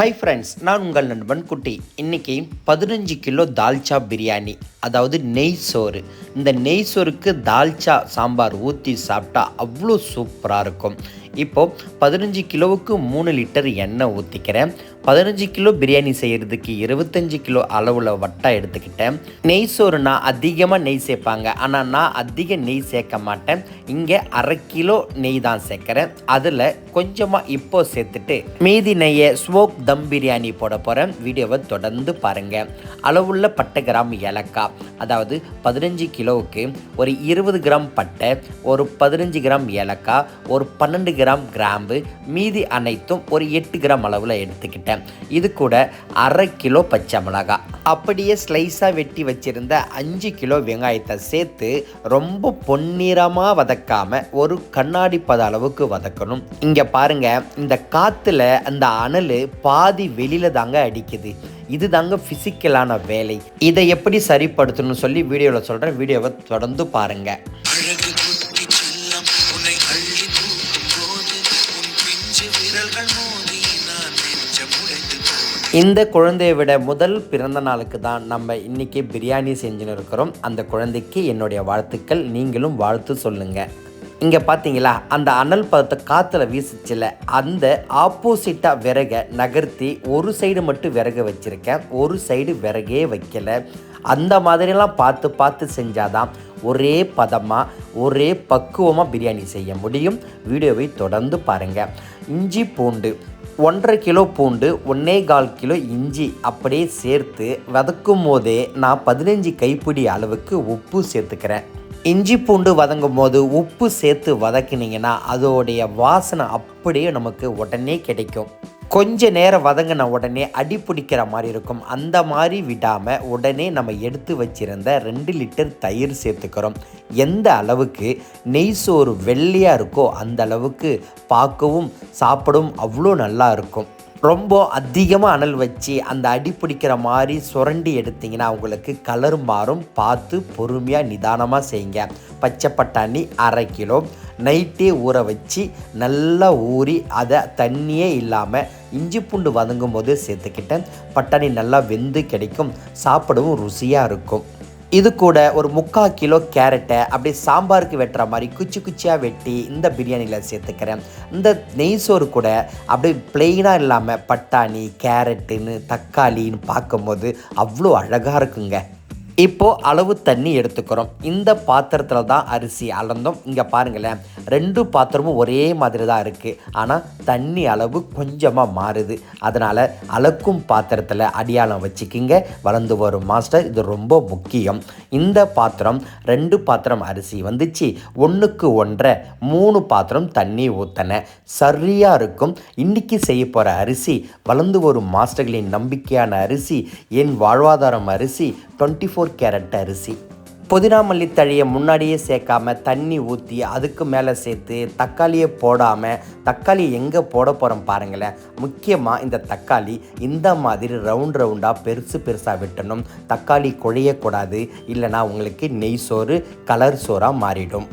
Hi friends நான் உங்கள் நண்பன் குட்டி. இன்றைக்கி பதினஞ்சு கிலோ தால்ச்சா பிரியாணி அதாவது நெய் சோறு. இந்த நெய் சோறுக்கு தால்ச்சா சாம்பார் ஊற்றி சாப்பிட்டா அவ்வளோ சூப்பராக இருக்கும். இப்போது பதினஞ்சு கிலோவுக்கு மூணு லிட்டர் எண்ணெய் ஊற்றிக்கிறேன் பதினஞ்சு கிலோ பிரியாணி செய்கிறதுக்கு இருபத்தஞ்சி கிலோ அளவில் வட்டா எடுத்துக்கிட்டேன் நெய் சோறுனா அதிகமாக நெய் சேர்ப்பாங்க. ஆனால் நான் அதிக நெய் சேர்க்க மாட்டேன். இங்கே அரை கிலோ நெய் தான் சேர்க்குறேன். அதில் கொஞ்சமாக இப்போ சேர்த்துட்டு மீதி நெய்யை ஸ்மோக் தம் பிரியாணி போட போகிறேன் வீடியோவை தொடர்ந்து பாருங்கள் அளவுள்ள பட்டை கிராம் ஏலக்காய் அதாவது பதினஞ்சு கிலோவுக்கு ஒரு இருபது கிராம் பட்டை ஒரு பதினஞ்சு கிராம் ஏலக்காய் ஒரு பன்னெண்டு கிராம் கிராம்பு மீதி அனைத்தும் ஒரு எட்டு கிராம் அளவில் எடுத்துக்கிட்டேன். இது கூட அரை கிலோ பச்சை மிளகாய் அப்படியே ஸ்லைஸாக வெட்டி வச்சிருந்த அஞ்சு கிலோ வெங்காயத்தை சேர்த்து ரொம்ப பொன்னிறமாக வதக்காமல் ஒரு கண்ணாடி பத அளவுக்கு வதக்கணும். இங்கே பாருங்க இந்த காற்றுல அந்த அனல் பாதி வெளியில் தாங்க அடிக்குது. இது தாங்க ஃபிசிக்கலான வேலை. இதை எப்படி சரிப்படுத்தணும்னு சொல்லி வீடியோவில் சொல்கிறேன் வீடியோவை தொடர்ந்து பாருங்கள் இந்த குழந்தையை விட முதல் பிறந்த நாளுக்கு தான் நம்ம இன்றைக்கி பிரியாணி செஞ்சுன்னு இருக்கிறோம். அந்த குழந்தைக்கு என்னுடைய வாழ்த்துக்கள் நீங்களும் வாழ்த்து சொல்லுங்கள் இங்கே பார்த்தீங்களா அந்த அனல் பதத்தை காற்றுல வீசிச்சில்ல அந்த ஆப்போசிட்டாக விறகை நகர்த்தி ஒரு சைடு மட்டும் விறகு வச்சுருக்கேன். ஒரு சைடு விறகே வைக்கல. அந்த மாதிரிலாம் பார்த்து பார்த்து செஞ்சாதான் ஒரே பதமாக ஒரே பக்குவமாக பிரியாணி செய்ய முடியும். வீடியோவை தொடர்ந்து பாருங்கள் இஞ்சி பூண்டு ஒன்றரை கிலோ பூண்டு ஒன்னே கால் கிலோ இஞ்சி அப்படியே சேர்த்து வதக்கும் போதே நான் பதினஞ்சு கைப்பிடி அளவுக்கு உப்பு சேர்த்துக்கிறேன். இஞ்சி பூண்டு வதங்கும் போது உப்பு சேர்த்து வதக்கினீங்கன்னா அதோடைய வாசனை அப்படியே நமக்கு உடனே கிடைக்கும். கொஞ்ச நேரம் வதங்கின உடனே அடி பிடிக்கிற மாதிரி இருக்கும். அந்த மாதிரி விடாமல் உடனே நம்ம எடுத்து வச்சிருந்த ரெண்டு லிட்டர் தயிர் சேர்த்துக்கிறோம். எந்த அளவுக்கு நெய் சோறு வெள்ளையாக இருக்கோ அந்த அளவுக்கு பார்க்கவும் சாப்பிடவும் அவ்வளோ நல்லா இருக்கும். ரொம்ப அதிகமாக அனல் வச்சு அந்த அடி பிடிக்கிற மாதிரி சுரண்டி எடுத்தீங்கன்னா உங்களுக்கு கலர் மாறும். பார்த்து பொறுமையாக நிதானமாக செய்யுங்க. பச்சை பட்டாணி அரை கிலோ. நைட்டே ஊற வச்சு நல்லா ஊறி அதை தண்ணியே இல்லாமல் இஞ்சி பூண்டு வதங்கும் போது சேர்த்துக்கிட்டேன். பட்டாணி நல்லா வெந்து கிடைக்கும். சாப்பிடவும் ருசியாக இருக்கும். இது கூட ஒரு முக்கால் கிலோ கேரட்டை அப்படியே சாம்பாருக்கு வெட்டுற மாதிரி குச்சி குச்சியாக வெட்டி இந்த பிரியாணியில் சேர்த்துக்கிறேன். இந்த நெய் சோறு கூட அப்படியே பிளெயினாக இல்லாமல் பட்டாணி கேரட்டுன்னு தக்காளின்னு பார்க்கும்போது அவ்வளோ அழகாக இருக்குங்க. இப்போது அளவு தண்ணி எடுத்துக்கிறோம். இந்த பாத்திரத்தில் தான் அரிசி அளந்தோம். இங்கே பாருங்களேன் ரெண்டு பாத்திரமும் ஒரே மாதிரி தான் இருக்குது ஆனால் தண்ணி அளவு கொஞ்சமாக மாறுது. அதனால் அளக்கும் பாத்திரத்தில் அடியாளம் வச்சுக்கிங்க. வளர்ந்து வரும் மாஸ்டர் இது ரொம்ப முக்கியம். இந்த பாத்திரம் ரெண்டு பாத்திரம் அரிசி வந்துச்சு. ஒன்றுக்கு ஒன்றரை மூணு பாத்திரம் தண்ணி ஊற்றினேன் சரியாக இருக்கும். இன்றைக்கி செய்ய போகிற அரிசி வளர்ந்து வரும் மாஸ்டர்களின் நம்பிக்கையான அரிசி என் வாழ்வாதாரம் அரிசி டுவெண்ட்டி ஃபோர் கேரட் அரிசி. புதினா மல்லித்தழையை முன்னாடியே சேர்க்காம தண்ணி ஊற்றி அதுக்கு மேலே சேர்த்து தக்காளியை போடாமல் தக்காளி எங்கே போட போகிறோம் பாருங்களேன். முக்கியமாக இந்த தக்காளி இந்த மாதிரி ரவுண்ட் ரவுண்டாக பெருசு பெருசாக வெட்டணும். தக்காளி குழையக்கூடாது இல்லைனா உங்களுக்கு நெய் சோறு கலர் சோறாக மாறிடும்.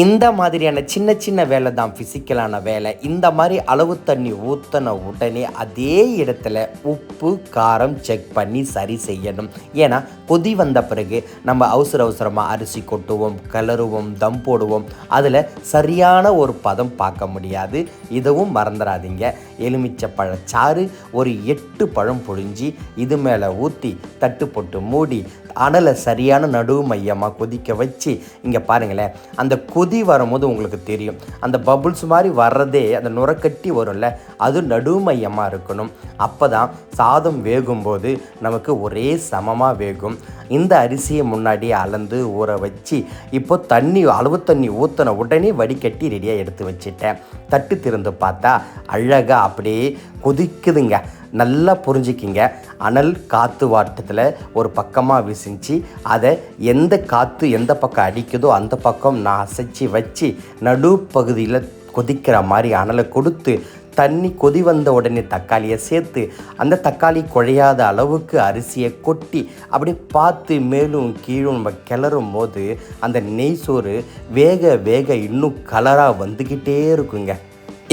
இந்த மாதிரியான சின்ன சின்ன வேலை தான் ஃபிசிக்கலான வேலை. இந்த மாதிரி அளவு தண்ணி ஊற்றின உடனே அதே இடத்துல உப்பு காரம் செக் பண்ணி சரி செய்யணும். ஏன்னா கொதி வந்த பிறகு நம்ம அவசர அவசரமாக அரிசி கொட்டுவோம் கிளறுவோம் தம் போடுவோம். அதில் சரியான ஒரு பதம் பார்க்க முடியாது. இதுவும் மறந்துடாதீங்க. எலுமிச்சை பழச்சாறு ஒரு எட்டு பழம் பொழிஞ்சி இது மேலே ஊற்றி தட்டு போட்டு மூடி அனலை சரியான நடுவு மையமாக கொதிக்க வச்சு இங்கே பாருங்களேன் அந்த கொதி வரும்போது உங்களுக்கு தெரியும். அந்த பபுள்ஸ் மாதிரி வர்றதே அந்த நுரக்கட்டி வரும்ல. அது நடுமையமாக இருக்கணும். அப்போ தான் சாதம் வேகும்போது நமக்கு ஒரே சமமாக வேகும். இந்த அரிசியை முன்னாடி அளந்து ஊற வச்சு இப்போ தண்ணி அளவு தண்ணி ஊற்றின உடனே வடிகட்டி ரெடியாக எடுத்து வச்சிட்டேன். தட்டு திறந்து பார்த்தா அழகாக அப்படியே கொதிக்குதுங்க. நல்லா புரிஞ்சுக்கிங்க. அனல் காற்று வாட்டத்தில் ஒரு பக்கமாக விசிஞ்சு அதை எந்த காற்று எந்த பக்கம் அடிக்குதோ அந்த பக்கம் நான் அசைச்சு வச்சு நடுப்பகுதியில் கொதிக்கிற மாதிரி அனலை கொடுத்து தண்ணி கொதி வந்த உடனே தக்காளியை சேர்த்து அந்த தக்காளி குழையாத அளவுக்கு அரிசியை கொட்டி அப்படி பார்த்து மேலும் கீழும் நம்ம கிளறும் போது அந்த நெய் சோறு வேக வேக இன்னும் கலராக வந்துக்கிட்டே இருக்குங்க.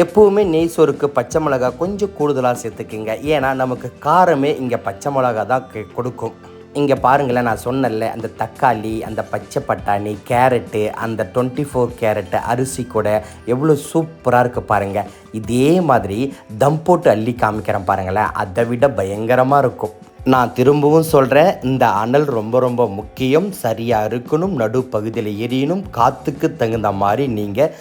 எப்போவுமே நெய் சோறுக்கு பச்சை மிளகா கொஞ்சம் கூடுதலாக சேர்த்துக்குங்க. ஏன்னா நமக்கு காரமே இங்கே பச்சை மிளகா தான் கொடுக்கும். இங்கே பாருங்களேன் நான் சொன்னேன்ல அந்த தக்காளி அந்த பச்சை பட்டாணி கேரட்டு அந்த டுவெண்ட்டி ஃபோர் கேரட்டு அரிசி கூட எவ்வளோ சூப்பராக இருக்குது பாருங்கள் இதே மாதிரி தம் போட்டு அள்ளி காமிக்கிறேன் பாருங்களேன் அதை விட பயங்கரமாக இருக்கும். நான் திரும்பவும் சொல்கிறேன் இந்த அனல் ரொம்ப ரொம்ப முக்கியம். சரியாக இருக்கணும் நடுப்பகுதியில் எரியணும் காற்றுக்கு தகுந்த மாதிரி நீங்கள்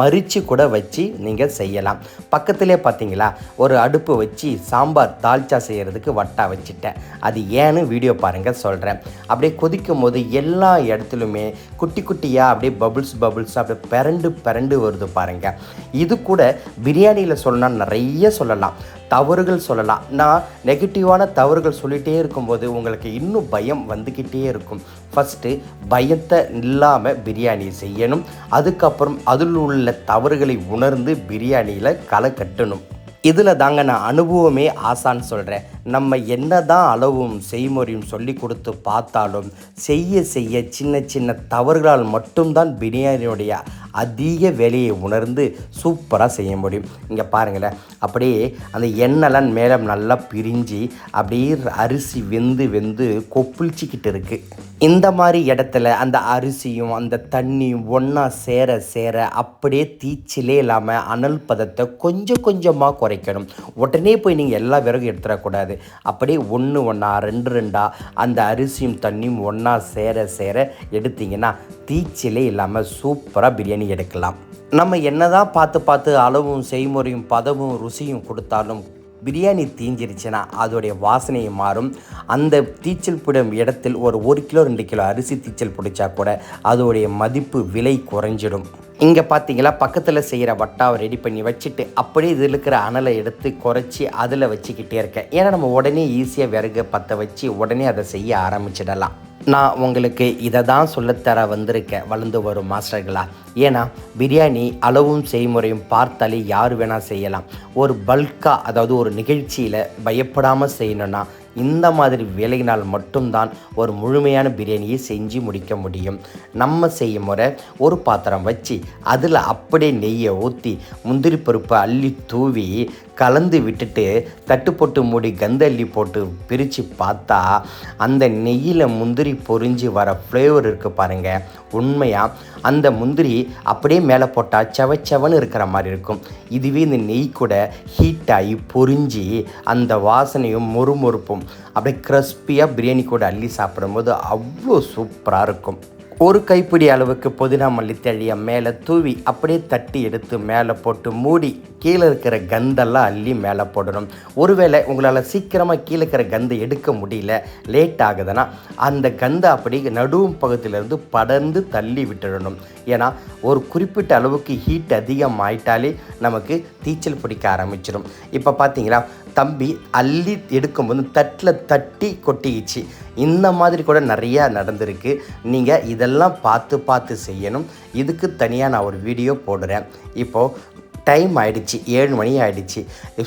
மறித்து கூட வச்சு நீங்கள் செய்யலாம். பக்கத்திலே பார்த்தீங்களா ஒரு அடுப்பு வச்சு சாம்பார் தால்ச்சா செய்கிறதுக்கு வட்டா வச்சுட்டேன். அது ஏன்னு வீடியோ பாருங்கள் சொல்கிறேன் அப்படியே கொதிக்கும் போது எல்லா இடத்துலையுமே குட்டி குட்டியாக அப்படியே பபுள்ஸ் பபுள்ஸ் அப்படியே பிறண்டு பிறண்டு வருது பாருங்கள் இது கூட பிரியாணியில் சொல்லணும்னா நிறைய சொல்லலாம். தவறுகள் சொல்லலாம். நான் நெகட்டிவான தவறுகள் சொல்லிகிட்டே இருக்கும்போது உங்களுக்கு இன்னும் பயம் வந்துக்கிட்டே இருக்கும். ஃபஸ்ட்டு பயத்தை இல்லாமல் பிரியாணி செய்யணும். அதுக்கப்புறம் அதில் உள்ள தவறுகளை உணர்ந்து பிரியாணியில் களை கட்டணும். இதில் தாங்க நான் அனுபவமே ஆசான்னு சொல்கிறேன் நம்ம என்ன தான் அளவும் செய்முறையும் சொல்லி கொடுத்து பார்த்தாலும் செய்ய செய்ய சின்ன சின்ன தவறுகளால் மட்டும்தான் பிரியாணியுடைய அதிக வேலையை உணர்ந்து சூப்பராக செய்ய முடியும். இங்கே பாருங்களேன். அப்படியே அந்த எண்ணெய்லாம் மேலே நல்லா பிரிஞ்சு அப்படியே அரிசி வெந்து வெந்து கொப்புளிச்சிக்கிட்டு இருக்குது இந்த மாதிரி இடத்துல அந்த அரிசியும் அந்த தண்ணியும் ஒன்றா சேர சேர அப்படியே தீச்சிலே இல்லாமல் அனல் பதத்தை கொஞ்சம் கொஞ்சமாக குறைக்கணும். உடனே போய் நீங்கள் எல்லா விறகும் எடுத்துடக்கூடாது. அப்படியே ஒன்று ஒன்றா ரெண்டு ரெண்டாக அந்த அரிசியும் தண்ணியும் ஒன்றா சேர சேர எடுத்தீங்கன்னா தீச்சிலே இல்லாமல் சூப்பராக பிரியாணி எடுக்கலாம். நம்ம என்னதான் பார்த்து பார்த்து அளவும் செய்முறையும் பதமும் ருசியும் கொடுத்தாலும் பிரியாணி தீஞ்சிருச்சுன்னா அதோடைய வாசனையை மாறும். அந்த தீச்சல் பிடும் இடத்தில் ஒரு ஒரு கிலோ ரெண்டு கிலோ அரிசி தீச்சல் பிடிச்சா கூட அதோடைய மதிப்பு விலை குறைஞ்சிடும். இங்கே பார்த்தீங்களா பக்கத்தில் செய்கிற வட்டாவை ரெடி பண்ணி வச்சுட்டு அப்படியே இதில் இருக்கிற அனலை எடுத்து குறைச்சி அதில் வச்சுக்கிட்டே இருக்கேன். ஏன்னா நம்ம உடனே ஈஸியாக விறகு பற்ற வச்சு உடனே அதை செய்ய ஆரம்பிச்சிடலாம். நான் உங்களுக்கு இதை தான் சொல்லித்தர வந்திருக்கேன் வளர்ந்து வரும் மாஸ்டர்களா. ஏன்னா பிரியாணி அளவும் செய்முறையும் பார்த்தாலே யார் வேணால் செய்யலாம். ஒரு பல்காக அதாவது ஒரு நிகழ்ச்சியில் பயப்படாமல் செய்யணும்னா இந்த மாதிரி வேலையினால் மட்டும்தான் ஒரு முழுமையான பிரியாணியை செஞ்சு முடிக்க முடியும். நம்ம செய்யும் முறை ஒரு பாத்திரம் வச்சு அதில் அப்படியே நெய்யை ஊற்றி முந்திரி பருப்பை அள்ளி தூவி கலந்து விட்டுட்டு தட்டு போட்டு மூடி கந்தள்ளி போட்டு பிரித்து பார்த்தா அந்த நெய்யில் முந்திரி பொறிஞ்சு வர ஃப்ளேவர் இருக்குது பாருங்கள் உண்மையாக அந்த முந்திரி அப்படியே மேலே போட்டால் செவச்செவன்னு இருக்கிற மாதிரி இருக்கும். இதுவே இந்த நெய் கூட ஹீட்டாகி பொறிஞ்சி அந்த வாசனையும் மொறுமொறுப்பும் அப்படியே கிறிஸ்பியாக பிரியாணி கூட அள்ளி சாப்பிடும்போது அவ்வளோ சூப்பராக இருக்கும். ஒரு கைப்பிடி அளவுக்கு புதினா மல்லித்தழியை மேலே தூவி அப்படியே தட்டி எடுத்து மேலே போட்டு மூடி கீழே இருக்கிற கந்தெல்லாம் அள்ளி மேலே போடணும். ஒருவேளை உங்களால் சீக்கிரமாக கீழே இருக்கிற கந்தை எடுக்க முடியல லேட் ஆகுதுன்னா அந்த கந்தை அப்படி நடுவும் பகுதியிலேருந்து படர்ந்து தள்ளி விட்டுடணும். ஏன்னா ஒரு குறிப்பிட்ட அளவுக்கு ஹீட் அதிகம் ஆயிட்டாலே நமக்கு தீச்சல் பிடிக்க ஆரம்பிச்சிடும் இப்போ பார்த்தீங்களா தம்பி அள்ளி எடுக்கும்போது தட்டில் தட்டி கொட்டிக்கிச்சு இந்த மாதிரி கூட நிறையா நடந்திருக்கு. நீங்கள் இதெல்லாம் பார்த்து பார்த்து செய்யணும். இதுக்கு தனியாக நான் ஒரு வீடியோ போடுறேன். இப்போது டைம் ஆயிடுச்சு ஏழு மணி ஆயிடுச்சு.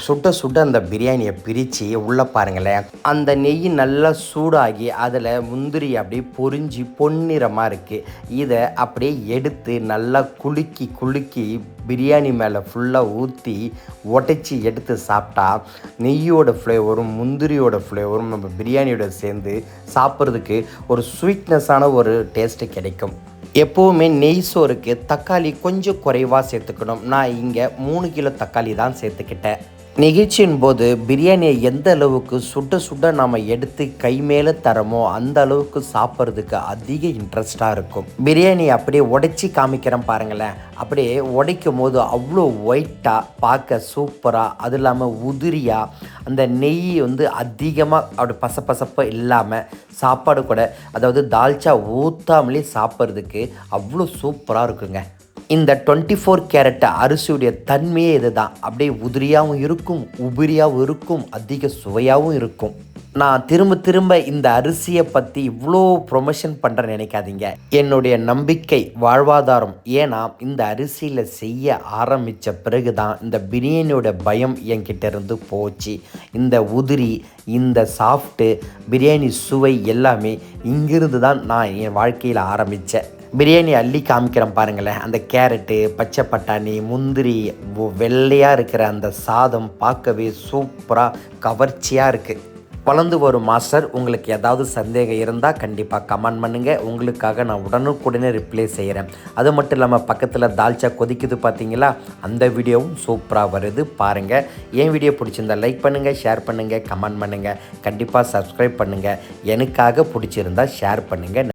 சுட சுட அந்த பிரியாணியை பிரித்து உள்ளே பாருங்களேன். அந்த நெய் நல்லா சூடாகி அதில் முந்திரி அப்படியே பொறிஞ்சி பொன்னிறமாக இருக்குது இதை அப்படியே எடுத்து நல்லா குலுக்கி குலுக்கி பிரியாணி மேலே ஃபுல்லாக ஊற்றி உடைச்சி எடுத்து சாப்பிட்டா நெய்யோட ஃப்ளேவரும் முந்திரியோட ஃப்ளேவரும் நம்ம பிரியாணியோட சேர்ந்து சாப்பிட்றதுக்கு ஒரு ஸ்வீட்னஸான ஒரு டேஸ்ட்டு கிடைக்கும். எப்போவுமே நெய் சோறுக்கு தக்காளி கொஞ்சம் குறைவாக சேர்த்துக்கணும். நான் இங்கே மூணு கிலோ தக்காளி தான் சேர்த்துக்கிட்டேன். நிகழ்ச்சியின் போது பிரியாணியை எந்த அளவுக்கு சுட சுட நாம் எடுத்து கை மேலே தரமோ அந்த அளவுக்கு சாப்பிட்றதுக்கு அதிக இன்ட்ரெஸ்டாக இருக்கும். பிரியாணி அப்படியே உடைச்சி காமிக்கிறேன் பாருங்களேன். அப்படியே உடைக்கும் போது அவ்வளோ ஒயிட்டாக பார்க்க சூப்பராக அது இல்லாமல் உதிரியாக அந்த நெய் வந்து அதிகமாக அப்படி பசப்பசப்பாக இல்லாமல் சாப்பாடு கூட அதாவது தால்ச்சா ஊற்றாமலே சாப்பிட்றதுக்கு அவ்வளோ சூப்பராக இருக்குங்க. இந்த டுவெண்ட்டி ஃபோர் கேரட் அரிசியுடைய தன்மையே இதுதான். அப்படியே உதிரியாகவும் இருக்கும் உபிரியாகவும் இருக்கும் அதிக சுவையாகவும் இருக்கும். நான் திரும்ப திரும்ப இந்த அரிசியை பற்றி இவ்வளோ ப்ரொமோஷன் பண்ணுற நினைக்காதீங்க. என்னுடைய நம்பிக்கை வாழ்வாதாரம். ஏன்னா இந்த அரிசியில் செய்ய ஆரம்பித்த பிறகு தான் இந்த பிரியாணியோட பயம் என்கிட்ட இருந்து போச்சு. இந்த உதிரி இந்த சாஃப்ட்டு பிரியாணி சுவை எல்லாமே இங்கிருந்து தான் நான் என் வாழ்க்கையில் ஆரம்பித்தேன் பிரியாணி அள்ளி காமிக்கிறேன் பாருங்களேன். அந்த கேரட்டு பச்சை பட்டாணி முந்திரி வெள்ளையாக இருக்கிற அந்த சாதம் பார்க்கவே சூப்பராக கவர்ச்சியாக இருக்குது வளர்ந்து வரும் மாஸ்டர் உங்களுக்கு ஏதாவது சந்தேகம் இருந்தால் கண்டிப்பாக கமெண்ட் பண்ணுங்கள் உங்களுக்காக நான் உடனுக்குடனே ரிப்ளை செய்கிறேன் அது மட்டும் இல்லாமல் பக்கத்தில் தால்ச்சா கொதிக்குது பார்த்தீங்களா அந்த வீடியோவும் சூப்பராக வருது பாருங்கள் என் வீடியோ பிடிச்சிருந்தா லைக் பண்ணுங்கள் ஷேர் பண்ணுங்கள் கமெண்ட் பண்ணுங்கள் கண்டிப்பாக சப்ஸ்கிரைப் பண்ணுங்கள் எனக்காக பிடிச்சிருந்தா ஷேர் பண்ணுங்கள்